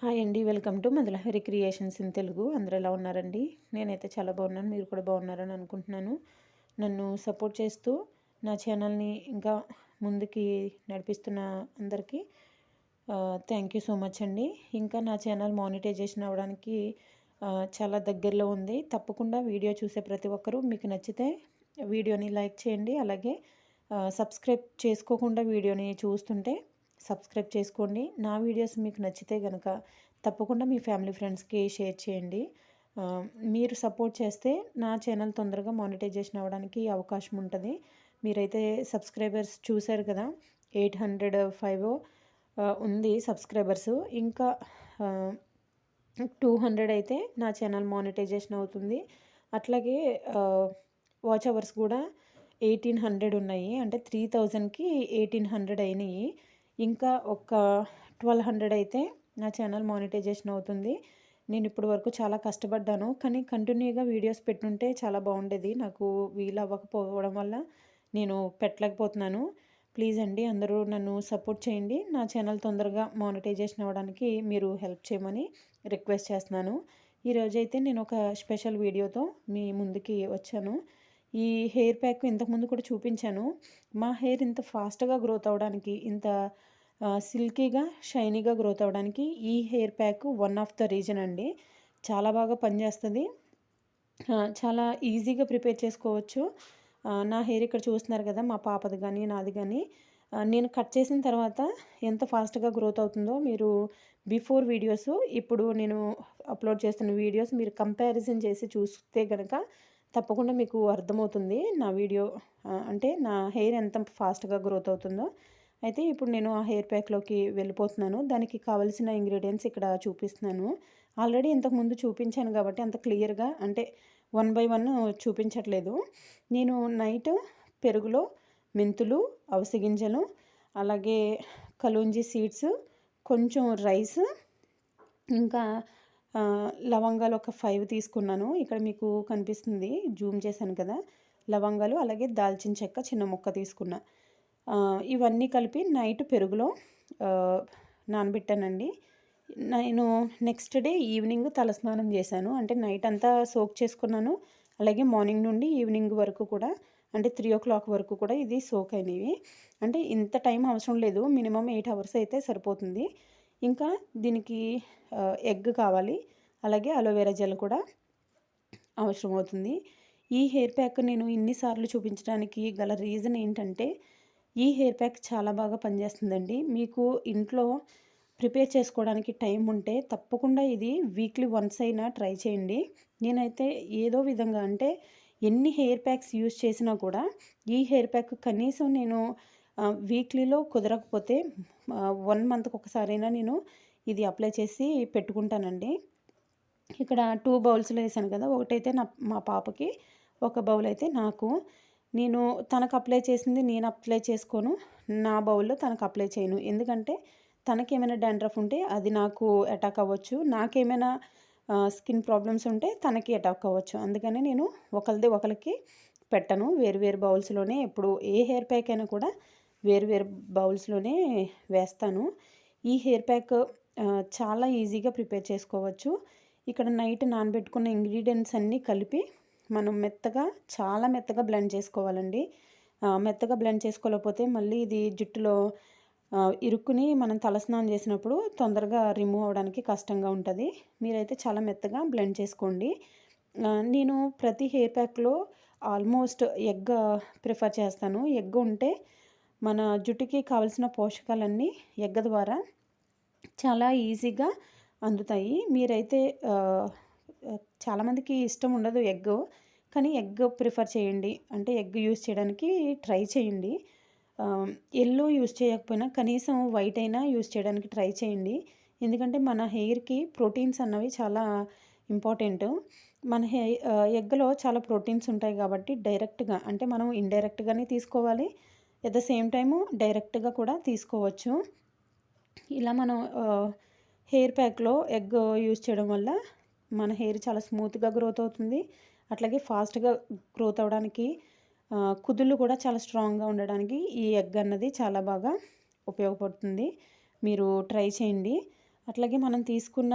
Hi అండి. Welcome to Madhulahari creations in Telugu. అందరూ ఎలా ఉన్నారండి? నేనైతే చాలా బాగున్నాను. మీరు కూడా బాగున్నారని అనుకుంటున్నాను. నన్ను సపోర్ట్ చేస్తూ నా ఛానల్ని ఇంకా ముందుకి నడిపిస్తున్న అందరికీ థ్యాంక్ యూ సో మచ్ అండి. ఇంకా నా ఛానల్ మానిటైజేషన్ అవ్వడానికి చాలా దగ్గరలో ఉంది. తప్పకుండా వీడియో చూసే ప్రతి ఒక్కరూ మీకు నచ్చితే వీడియోని లైక్ చేయండి. అలాగే సబ్స్క్రైబ్ చేసుకోకుండా వీడియోని చూస్తుంటే సబ్స్క్రైబ్ చేసుకోండి. నా వీడియోస్ మీకు నచ్చితే కనుక తప్పకుండా మీ ఫ్యామిలీ ఫ్రెండ్స్కి షేర్ చేయండి. మీరు సపోర్ట్ చేస్తే నా ఛానల్ తొందరగా మానిటైజేషన్ అవ్వడానికి అవకాశం ఉంటుంది. మీరైతే సబ్స్క్రైబర్స్ చూశారు కదా ఎయిట్ హండ్రెడ్ ఫైవ్ ఉంది సబ్స్క్రైబర్స్. ఇంకా టూ హండ్రెడ్ అయితే నా ఛానల్ మానిటైజేషన్ అవుతుంది. అట్లాగే వాచ్ అవర్స్ కూడా ఎయిటీన్ హండ్రెడ్ ఉన్నాయి. అంటే త్రీ థౌజండ్కి ఎయిటీన్ హండ్రెడ్ అయినాయి. ఇంకా ఒక ట్వెల్వ్ హండ్రెడ్ అయితే నా ఛానల్ మానిటైజేషన్ అవుతుంది. నేను ఇప్పటి వరకు చాలా కష్టపడ్డాను కానీ కంటిన్యూగా వీడియోస్ పెట్టుంటే చాలా బాగుండేది. నాకు వీలు అవ్వకపోవడం వల్ల నేను పెట్టలేకపోతున్నాను. ప్లీజ్ అండి అందరూ నన్ను సపోర్ట్ చేయండి. నా ఛానల్ తొందరగా మానిటైజేషన్ అవ్వడానికి మీరు హెల్ప్ చేయమని రిక్వెస్ట్ చేస్తున్నాను. ఈరోజైతే నేను ఒక స్పెషల్ వీడియోతో మీ ముందుకి వచ్చాను. ఈ హెయిర్ ప్యాక్ ఇంతకుముందు కూడా చూపించాను. మా హెయిర్ ఇంత ఫాస్ట్గా గ్రోత్ అవ్వడానికి ఇంత సిల్కీగా షైనీగా గ్రోత్ అవడానికి ఈ hair pack one of the reason అండి. చాలా బాగా పనిచేస్తుంది. చాలా ఈజీగా ప్రిపేర్ చేసుకోవచ్చు. నా హెయిర్ ఇక్కడ చూస్తున్నారు కదా మా పాపది కానీ నాది కానీ నేను కట్ చేసిన తర్వాత ఎంత ఫాస్ట్గా గ్రోత్ అవుతుందో మీరు బిఫోర్ వీడియోస్ ఇప్పుడు నేను అప్లోడ్ చేస్తున్న వీడియోస్ మీరు కంపారిజన్ చేసి చూస్తే కనుక తప్పకుండా మీకు అర్థమవుతుంది నా వీడియో అంటే నా హెయిర్ ఎంత ఫాస్ట్గా గ్రోత్ అవుతుందో. అయితే ఇప్పుడు నేను ఆ హెయిర్ ప్యాక్లోకి వెళ్ళిపోతున్నాను. దానికి కావలసిన ఇంగ్రీడియంట్స్ ఇక్కడ చూపిస్తున్నాను. ఆల్రెడీ ఇంతకుముందు చూపించాను కాబట్టి అంత క్లియర్గా అంటే వన్ బై వన్ చూపించట్లేదు. నేను నైట్ పెరుగులో మెంతులు అవసి గింజలు అలాగే కలుంజి సీడ్స్ కొంచెం రైస్ ఇంకా లవంగాలు ఒక ఫైవ్ తీసుకున్నాను. ఇక్కడ మీకు కనిపిస్తుంది. జూమ్ చేశాను కదా. లవంగాలు అలాగే దాల్చిన చెక్క చిన్న ముక్క తీసుకున్నా. ఇవన్నీ కలిపి నైట్ పెరుగులో నానబెట్టానండి. నేను నెక్స్ట్ డే ఈవినింగ్ తలస్నానం చేశాను. అంటే నైట్ అంతా సోక్ చేసుకున్నాను. అలాగే మార్నింగ్ నుండి ఈవినింగ్ వరకు కూడా అంటే త్రీ ఓ క్లాక్ వరకు కూడా ఇది సోక్ అయినవి. అంటే ఇంత టైం అవసరం లేదు. మినిమం ఎయిట్ అవర్స్ అయితే సరిపోతుంది. ఇంకా దీనికి ఎగ్ కావాలి. అలాగే అలోవెరా జెల్ కూడా అవసరం అవుతుంది ఈ హెయిర్ ప్యాక్ నేను ఇన్నిసార్లు చూపించడానికి గల రీజన్ ఏంటంటే ఈ హెయిర్ ప్యాక్ చాలా బాగా పనిచేస్తుందండి. మీకు ఇంట్లో ప్రిపేర్ చేసుకోవడానికి టైం ఉంటే తప్పకుండా ఇది వీక్లీ వన్స్ అయినా ట్రై చేయండి. నేనైతే ఏదో విధంగా అంటే ఎన్ని హెయిర్ ప్యాక్స్ యూజ్ చేసినా కూడా ఈ హెయిర్ ప్యాక్ కనీసం నేను వీక్లీలో కుదరకపోతే వన్ మంత్కి ఒకసారైనా నేను ఇది అప్లై చేసి పెట్టుకుంటానండి. ఇక్కడ టూ బౌల్స్లో వేసాను కదా ఒకటైతే నా మా పాపకి ఒక బౌల్ అయితే నాకు. నేను తనకు అప్లై చేసింది నేను అప్లై చేసుకోను నా బౌల్లో తనకు అప్లై చేయను. ఎందుకంటే తనకి ఏమైనా డాండ్రఫ్ ఉంటే అది నాకు అటాక్ అవ్వచ్చు నాకేమైనా స్కిన్ ప్రాబ్లమ్స్ ఉంటే తనకి అటాక్ అవ్వచ్చు. అందుకని నేను ఒకరిది ఒకరికి పెట్టను. వేరు వేరు బౌల్స్లోనే ఎప్పుడు ఏ హెయిర్ ప్యాక్ అయినా కూడా వేరు వేరు బౌల్స్లోనే వేస్తాను. ఈ హెయిర్ ప్యాక్ చాలా ఈజీగా ప్రిపేర్ చేసుకోవచ్చు. ఇక్కడ నైట్ నానబెట్టుకున్న ఇంగ్రీడియంట్స్ అన్నీ కలిపి మనం మెత్తగా చాలా మెత్తగా బ్లెండ్ చేసుకోవాలండి. మెత్తగా బ్లెండ్ చేసుకోలేకపోతే మళ్ళీ ఇది జుట్టులో ఇరుక్కుని మనం తలస్నానం చేసినప్పుడు తొందరగా రిమూవ్ అవడానికి కష్టంగా ఉంటుంది. మీరైతే చాలా మెత్తగా బ్లెండ్ చేసుకోండి. నేను ప్రతి హెయిర్ ప్యాక్లో ఆల్మోస్ట్ ఎగ్ ప్రిఫర్ చేస్తాను. ఎగ్ ఉంటే మన జుట్టుకి కావలసిన పోషకాలన్నీ ఎగ్గ ద్వారా చాలా ఈజీగా అందుతాయి. మీరైతే చాలామందికి ఇష్టం ఉండదు ఎగ్ కానీ ఎగ్ ప్రిఫర్ చేయండి. అంటే ఎగ్ యూస్ చేయడానికి ట్రై చేయండి. ఎల్లో యూస్ చేయకపోయినా కనీసం వైట్ అయినా యూస్ చేయడానికి ట్రై చేయండి. ఎందుకంటే మన హెయిర్కి ప్రోటీన్స్ అన్నవి చాలా ఇంపార్టెంట్. మన హె ఎగ్లో చాలా ప్రోటీన్స్ ఉంటాయి కాబట్టి డైరెక్ట్గా అంటే మనం ఇండైరెక్ట్గానే తీసుకోవాలి. ఎట్ ద సేమ్ టైము డైరెక్ట్గా కూడా తీసుకోవచ్చు. ఇలా మనం హెయిర్ ప్యాక్లో ఎగ్ యూస్ చేయడం వల్ల మన హెయిర్ చాలా స్మూత్గా గ్రోత్ అవుతుంది. అట్లాగే ఫాస్ట్గా గ్రోత్ అవ్వడానికి కుదుళ్ళు కూడా చాలా స్ట్రాంగ్గా ఉండడానికి ఈ ఎగ్ అన్నది చాలా బాగా ఉపయోగపడుతుంది. మీరు ట్రై చేయండి. అట్లాగే మనం తీసుకున్న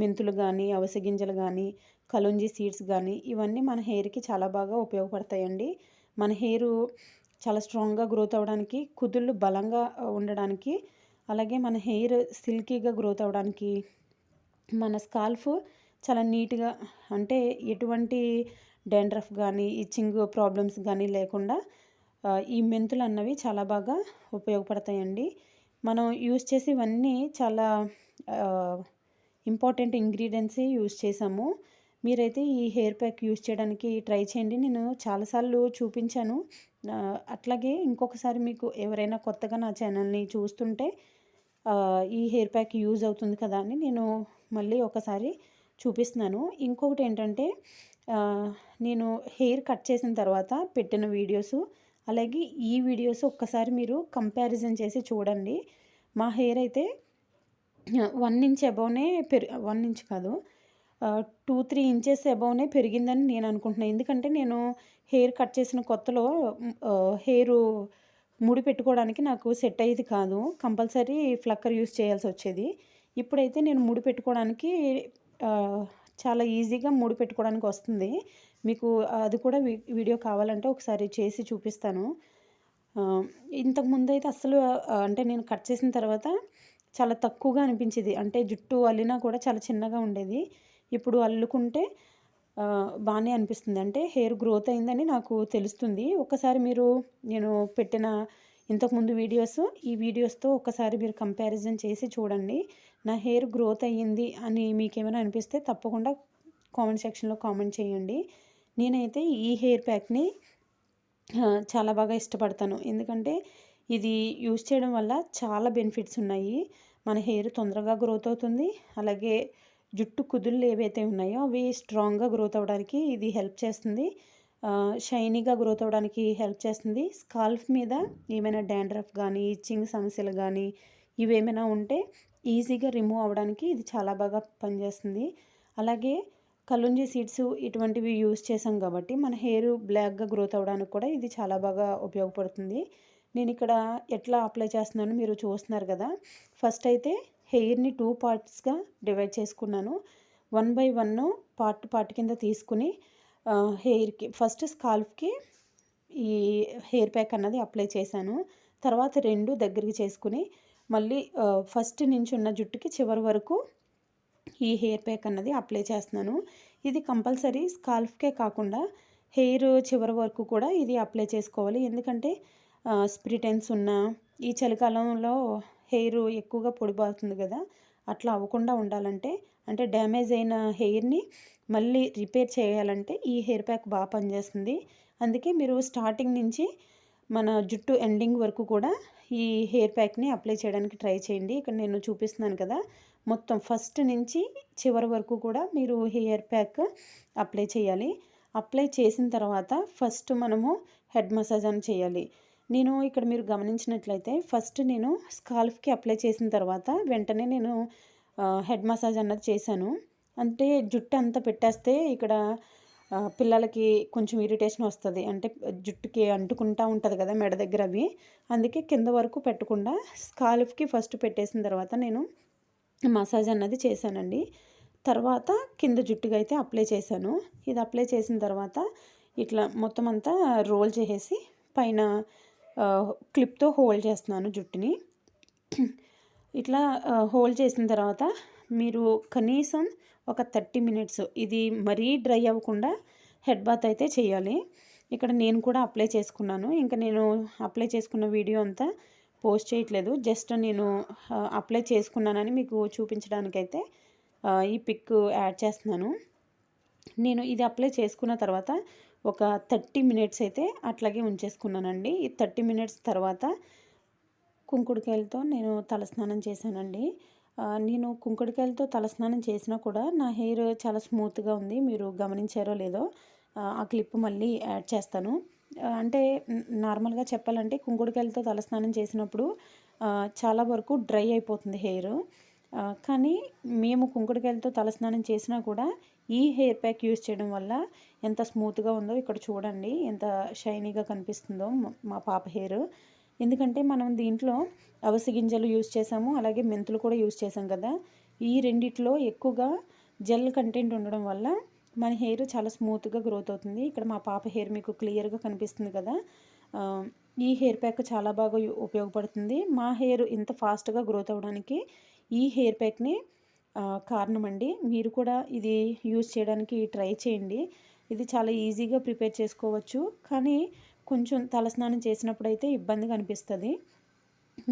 మెంతులు కానీ అవిసె గింజలు కానీ కలుంజీ సీడ్స్ కానీ ఇవన్నీ మన హెయిర్కి చాలా బాగా ఉపయోగపడతాయండి. మన హెయిర్ చాలా స్ట్రాంగ్గా గ్రోత్ అవ్వడానికి కుదుళ్ళు బలంగా ఉండడానికి అలాగే మన హెయిర్ సిల్కీగా గ్రోత్ అవ్వడానికి మన స్కాల్ఫ్ చాలా నీట్గా అంటే ఎటువంటి డాండ్రఫ్ కానీ ఇచ్చింగ్ ప్రాబ్లమ్స్ కానీ లేకుండా ఈ మెంతులు అన్నవి చాలా బాగా ఉపయోగపడతాయండి. మనం యూస్ చేసి ఇవన్నీ చాలా ఇంపార్టెంట్ ఇంగ్రీడియంట్సే యూస్ చేసాము. మీరైతే ఈ హెయిర్ ప్యాక్ యూస్ చేయడానికి ట్రై చేయండి. నేను చాలాసార్లు చూపించాను. అట్లాగే ఇంకొకసారి మీకు ఎవరైనా కొత్తగా నా ఛానల్ని చూస్తుంటే ఈ హెయిర్ ప్యాక్ యూజ్ అవుతుంది కదా అని నేను మళ్ళీ ఒకసారి చూపిస్తున్నాను. ఇంకొకటి ఏంటంటే నేను హెయిర్ కట్ చేసిన తర్వాత పెట్టిన వీడియోస్ అలాగే ఈ వీడియోస్ ఒక్కసారి మీరు కంపారిజన్ చేసి చూడండి. మా హెయిర్ అయితే వన్ ఇంచ్ అబౌనే పెరు వన్ ఇంచ్ కాదు టూ త్రీ ఇంచెస్ అబౌవ్నే పెరిగిందని నేను అనుకుంటున్నాను ఎందుకంటే నేను హెయిర్ కట్ చేసిన కొత్తలో హెయిర్ ముడి పెట్టుకోవడానికి నాకు సెట్ అయ్యేది కాదు. కంపల్సరీ ఫ్లక్కర్ యూస్ చేయాల్సి వచ్చేది. ఇప్పుడైతే నేను ముడి పెట్టుకోవడానికి చాలా ఈజీగా ముడి పెట్టుకోవడానికి వస్తుంది. మీకు అది కూడా వీ- వీడియో కావాలంటే ఒకసారి చేసి చూపిస్తాను. ఇంతకుముందు ఇంతకు ముందు అయితే అసలు అంటే నేను కట్ చేసిన తర్వాత చాలా తక్కువగా అనిపించేది. అంటే జుట్టు అల్లినా కూడా చాలా చిన్నగా ఉండేది. ఇప్పుడు అల్లుకుంటే బాగానే అనిపిస్తుంది. అంటే హెయిర్ గ్రోత్ అయిందని నాకు తెలుస్తుంది. ఒకసారి మీరు నేను పెట్టిన ఇంతకుముందు వీడియోస్ ఈ వీడియోస్తో ఒకసారి మీరు కంపారిజన్ చేసి చూడండి. నా హెయిర్ గ్రోత్ అయ్యింది అని మీకు ఏమైనా అనిపిస్తే తప్పకుండా కామెంట్ సెక్షన్లో కామెంట్ చేయండి. నేనైతే ఈ హెయిర్ ప్యాక్ని చాలా బాగా ఇష్టపడతాను. ఎందుకంటే ఇది యూస్ చేయడం వల్ల చాలా బెనిఫిట్స్ ఉన్నాయి. మన హెయిర్ తొందరగా గ్రోత్ అవుతుంది. అలాగే జుట్టు కుదుళ్ళు ఏవైతే ఉన్నాయో అవి స్ట్రాంగ్గా గ్రోత్ అవ్వడానికి ఇది హెల్ప్ చేస్తుంది. షైనీగా గ్రోత్ అవ్వడానికి హెల్ప్ చేస్తుంది. స్కాల్ఫ్ మీద ఏమైనా డాండ్రఫ్ కానీ ఇచ్చింగ్ సమస్యలు కానీ ఇవేమైనా ఉంటే ఈజీగా రిమూవ్ అవ్వడానికి ఇది చాలా బాగా పనిచేస్తుంది. అలాగే కలుంజి సీడ్స్ ఇటువంటివి యూస్ చేసాం కాబట్టి మన హెయిర్ బ్లాక్గా గ్రోత్ అవ్వడానికి కూడా ఇది చాలా బాగా ఉపయోగపడుతుంది. నేను ఇక్కడ ఎట్లా అప్లై చేస్తున్నాను మీరు చూస్తున్నారు కదా. ఫస్ట్ అయితే హెయిర్ని టూ పార్ట్స్గా డివైడ్ చేసుకున్నాను. One by one part part కింద తీసుకుని హెయిర్కి ఫస్ట్ స్కాల్ఫ్కి ఈ హెయిర్ ప్యాక్ అన్నది అప్లై చేశాను. తర్వాత రెండు దగ్గరికి చేసుకుని మళ్ళీ ఫస్ట్ నుంచి ఉన్న జుట్టుకి చివరి వరకు ఈ హెయిర్ ప్యాక్ అన్నది అప్లై చేస్తున్నాను. ఇది కంపల్సరీ స్కాల్ఫ్కే కాకుండా హెయిర్ చివరి వరకు కూడా ఇది అప్లై చేసుకోవాలి. ఎందుకంటే స్ప్రిటెన్స్ ఉన్న ఈ చలికాలంలో హెయిర్ ఎక్కువగా పొడిపోతుంది కదా అట్లా అవ్వకుండా ఉండాలంటే అంటే డ్యామేజ్ అయిన హెయిర్ని మళ్ళీ రిపేర్ చేయాలంటే ఈ హెయిర్ ప్యాక్ బాగా పనిచేస్తుంది. అందుకే మీరు స్టార్టింగ్ నుంచి మన జుట్టు ఎండింగ్ వరకు కూడా ఈ హెయిర్ ప్యాక్ని అప్లై చేయడానికి ట్రై చేయండి. ఇక్కడ నేను చూపిస్తున్నాను కదా మొత్తం ఫస్ట్ నుంచి చివరి వరకు కూడా మీరు హెయిర్ ప్యాక్ అప్లై చేయాలి. అప్లై చేసిన తర్వాత ఫస్ట్ మనము హెడ్ మసాజ్ అని చేయాలి. నేను ఇక్కడ మీరు గమనించినట్లయితే ఫస్ట్ నేను స్కాల్ఫ్కి అప్లై చేసిన తర్వాత వెంటనే నేను హెడ్ మసాజ్ అన్నది చేశాను. అంటే జుట్టు అంతా పెట్టేస్తే ఇక్కడ పిల్లలకి కొంచెం ఇరిటేషన్ వస్తుంది. అంటే జుట్టుకి అంటుకుంటా ఉంటుంది కదా మెడ దగ్గర అవి. అందుకే కింద వరకు పెట్టకుండా స్కాల్ఫ్కి ఫస్ట్ పెట్టేసిన తర్వాత నేను మసాజ్ అన్నది చేశానండి. తర్వాత కింద జుట్టుగా అయితే అప్లై చేశాను. ఇది అప్లై చేసిన తర్వాత ఇట్లా మొత్తం అంతా రోల్ చేసేసి పైన క్లిప్తో హోల్డ్ చేస్తున్నాను జుట్టుని. ఇట్లా హోల్డ్ చేసిన తర్వాత మీరు కనీసం ఒక థర్టీ మినిట్స్ ఇది మరీ డ్రై అవ్వకుండా హెడ్ బాత్ అయితే చేయాలి. ఇక్కడ నేను కూడా అప్లై చేసుకున్నాను. ఇంకా నేను అప్లై చేసుకున్న వీడియో అంతా పోస్ట్ చేయట్లేదు. జస్ట్ నేను అప్లై చేసుకున్నానని మీకు చూపించడానికైతే ఈ పిక్ యాడ్ చేస్తున్నాను. నేను ఇది అప్లై చేసుకున్న తర్వాత ఒక థర్టీ మినిట్స్ అయితే అట్లాగే ఉంచేసుకున్నానండి. ఈ థర్టీ మినిట్స్ తర్వాత కుంకుడుకాయలతో నేను తలస్నానం చేశానండి. నేను కుంకుడుకాయలతో తలస్నానం చేసినా కూడా నా హెయిర్ చాలా స్మూత్గా ఉంది. మీరు గమనించారో లేదో ఆ, క్లిప్ మళ్ళీ యాడ్ చేస్తాను. అంటే నార్మల్గా చెప్పాలంటే కుంకుడుకాయలతో తలస్నానం చేసినప్పుడు చాలా వరకు డ్రై అయిపోతుంది హెయిర్. కానీ మేము కుంకుడుకాయలతో తలస్నానం చేసినా కూడా ఈ హెయిర్ ప్యాక్ యూస్ చేయడం వల్ల ఎంత స్మూత్గా ఉందో ఇక్కడ చూడండి ఎంత షైనీగా కనిపిస్తుందో మా పాప హెయిర్. ఎందుకంటే మనం దీంట్లో అవసి గింజలు యూస్ చేసాము అలాగే మెంతులు కూడా యూస్ చేసాం కదా. ఈ రెండిట్లో ఎక్కువగా జెల్ కంటెంట్ ఉండడం వల్ల మన హెయిర్ చాలా స్మూత్గా గ్రోత్ అవుతుంది. ఇక్కడ మా పాప హెయిర్ మీకు క్లియర్గా కనిపిస్తుంది కదా. ఈ హెయిర్ ప్యాక్ చాలా బాగా ఉపయోగపడుతుంది. మా హెయిర్ ఇంత ఫాస్ట్గా గ్రోత్ అవ్వడానికి ఈ హెయిర్ ప్యాక్ని కారణం అండి. మీరు కూడా ఇది యూజ్ చేయడానికి ట్రై చేయండి. ఇది చాలా ఈజీగా ప్రిపేర్ చేసుకోవచ్చు. కానీ కొంచెం తలస్నానం చేసినప్పుడు అయితే ఇబ్బందిగా అనిపిస్తుంది.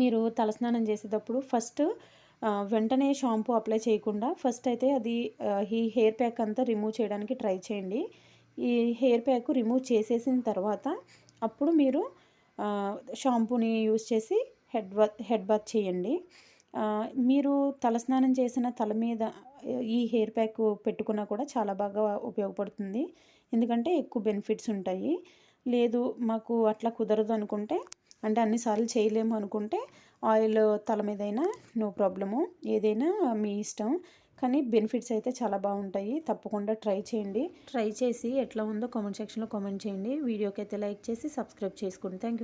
మీరు తలస్నానం చేసేటప్పుడు ఫస్ట్ వెంటనే షాంపూ అప్లై చేయకుండా ఫస్ట్ అయితే అది ఈ హెయిర్ ప్యాక్ అంతా రిమూవ్ చేయడానికి ట్రై చేయండి. ఈ హెయిర్ ప్యాక్ రిమూవ్ చేసేసిన తర్వాత అప్పుడు మీరు షాంపూని యూజ్ చేసి హెడ్ బాత్ హెడ్ బాత్ చేయండి. మీరు తలస్నానం చేసిన తల మీద ఈ హెయిర్ ప్యాక్ పెట్టుకున్నా కూడా చాలా బాగా ఉపయోగపడుతుంది. ఎందుకంటే ఎక్కువ బెనిఫిట్స్ ఉంటాయి. లేదు మాకు అట్లా కుదరదు అనుకుంటే అంటే అన్నిసార్లు చేయలేము అనుకుంటే ఆయిల్ తల మీదైనా నో ప్రాబ్లము. ఏదైనా మీ ఇష్టం. కానీ బెనిఫిట్స్ అయితే చాలా బాగుంటాయి. తప్పకుండా ట్రై చేయండి. ట్రై చేసి ఎట్లా ఉందో కామెంట్ సెక్షన్లో కామెంట్ చేయండి. వీడియోకి అయితే లైక్ చేసి సబ్స్క్రైబ్ చేసుకోండి థ్యాంక్ యూ